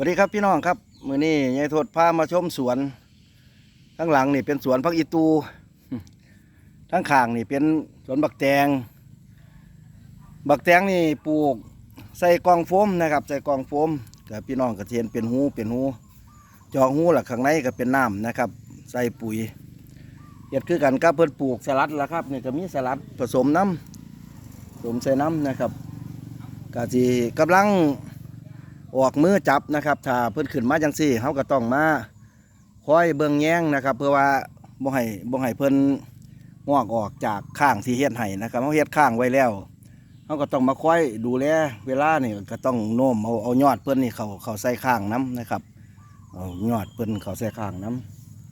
วัสดีครับพี่น้องครับมือนี้ยายโทษพามาชมสวน ข้างหลังนี่เป็นสวนพักอีตูทั้งข้างนี่เป็นสวนบักแตง บักแตงนี่ปลูกใส่กองโฟมนะครับ ใส่กองโฟมกับพี่น้องกระเทียนเป็นหูเป็นหูจาะหูหลักข้างในก็เป็นน้ำนะครับ ใส่ปุ๋ยเฮ็ดคือกันกับเพิ่นปลูกสลัดและครับนี่ก็มีสลัดผสมน้ำผสมใส่น้ำนะครับก็สิกำลัง ออกมือจับนะครับ ถ้าเพิ่นขึ้นมาจังซี่เขาก็ต้องมาคอยเบิ่งแย้งนะครับ เพื่อว่าบ่ให้บ่ให้เพิ่นงอกออกจากข้างที่เฮ็ดให้นะครับเขาเฮ็ดข้างไว้แล้วเขาก็ต้องมาคอยดูแลเวลานี่ก็ต้องโน้มเอาเอายอดเพิ่นนี่เขาเขาใส่ข้างน้ำนะครับเอายอดเพิ่นเขาใส่ข้างน้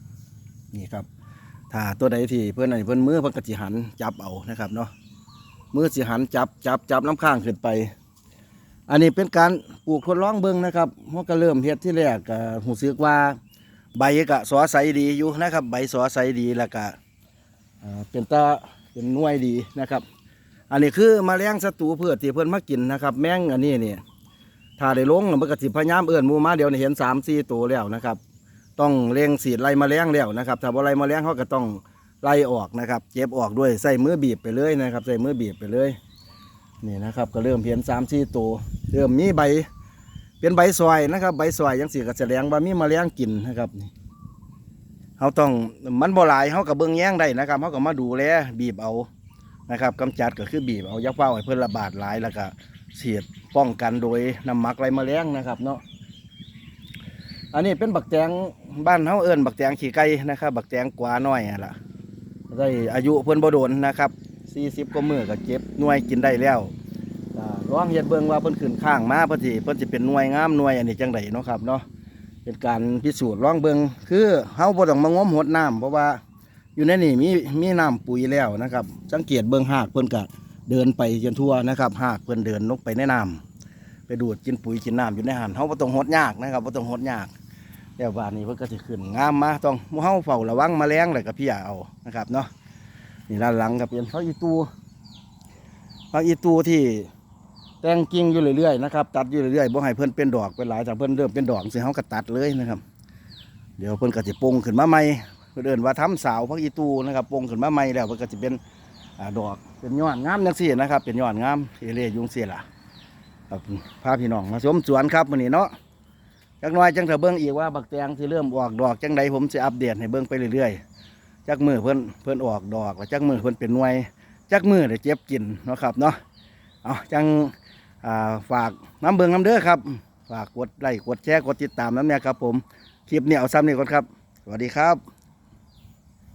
ำนี่ครับ ถ้าตัวใดที่เพิ่นอันนี้เพิ่นมือเพิ่นก็สิหันจับเอานะครับเนาะมือสิหันจับจับจับน้ำข้างขึ้นไป อันนี้เป็นการปลูกทดลองเบิ่งนะครับมันก็เริ่มเฮ็ดที่แรกก็หูซึกว่า ใบก็สอใสดีอยู่นะครับ ใบสอใสดีแล้วก็เป็นตาเป็นน่วยดีนะครับ อันนี้คือแมลงศัตรูพืชที่เพิ่อนมากินนะครับ แมงอันนี้เนี่ยถ้าได้ลงมันก็สิพยายามเอื้อนมูมาเดี๋ยวเห็น3 4ตัวแล้วนะครับ ต้องเร่งฉีดไล่แมลงแล้วนะครับ ถ้าบ่ไล่แมลงเขาก็ต้องไล่ออกนะครับ เจ็บออกด้วยใส่มือบีบไปเลยนะครับ ใส่มือบีบไปเลยนี่นะครับ ก็เริ่มเพียนสามสี่ตัว เริ่มมีใบ เป็นใบซอยนะครับ ใบซอยยังสีก็แสดงว่ามีแมลงกินนะครับนี่เขาต้องมันบ่หลายเขากับเบิ้งแย้งได้นะครับเขาก็มาดูแลบีบเอานะครับกำจัดก็คือบีบเอายักเป้าให้เพิ่นระบาดหลายแล้วก็เสียดป้องกันโดยน้ำมักไรมแมลงนะครับเนาะอันนี้เป็นบักแตงบ้านเขาเอิ้นบักแตงขี้ไก่นะครับ บักแตงกวาน้อยล่ะได้อายุเพิ่นบ่โดนนะครับสี่สิบกว่ามือก็เก็บหน่วยกินได้แล้ว อ่าลองเฮ็ดเบิ่งว่าเพิ่นขึ้นข้างมาเพิ่นสิเพิ่นสิเป็นหน่วยงามหน่วยอันนี้จังไดเนาะครับเนาะเป็นการพิสูจน์ลองเบิ่งคือเฮาบ่ต้องมางมหดน้ำเพราะว่าอยู่ในนี่มีมีน้ำปุ๋ยแล้วนะครับ สังเกตเบิ่งหากเพิ่นก็เดินไปจนทั่วนะครับ หากเพิ่นเดินลงไปในน้ำไปดูดกินปุ๋ยกินน้ำอยู่ในหันเฮาบ่ต้องหดยากนะครับบ่ต้องหดยากแล้วบานนี้เพิ่นก็สิขึ้นงามมาต้องเฮาเฝ้าระวังแมลงแล้วก็พียเอานะครับเนาะนี่ด้านหลังก็เป็นพักอีตูพักอีตูที่ แต่งกิ่งอยู่เรื่อยๆนะครับตัดอยู่เรื่อยๆบ่ให้เพิ่นเป็นดอกเป็นหลายแต่เพิ่นเริ่มเป็นดอกสิเฮาก็ตัดเลยนะครับ เดี๋ยวเพิ่นก็สิปงขึ้นมาใหม่เพิ่นเอิ้นว่าทำสาวพักอีตูนะครับปงขึ้นมาใหม่แล้วเพิ่นก็สิเป็นอดอกเป็นยอดงามจังซี่นะครับ เป็นยอดงามเอเล่ยุงเสียล่ะครับพาพี่น้องมาชมสวนครับมื้อนี้เนาะจักน่อยจังเถอเบิ่งอีกว่าบักแตงสิเริ่มออกดอกจังใดผมสิอัปเดตให้เบิ่งไปเรื่อยๆจักมือเพิ่นเพิ่นออกดอกแล้วจักมือเพิ่นเป็นหน่วยจักมือได้เจ็บกินนะครับเนาะเอาจัง ฝากน้ำเบิงน้ำเด้อครับ ฝากกดไลค์กดแชร์กดติดตามน้ำเนี่ยครับผม คลิปนี้เอาซ้ำนี่ก่อนครับ สวัสดีครับ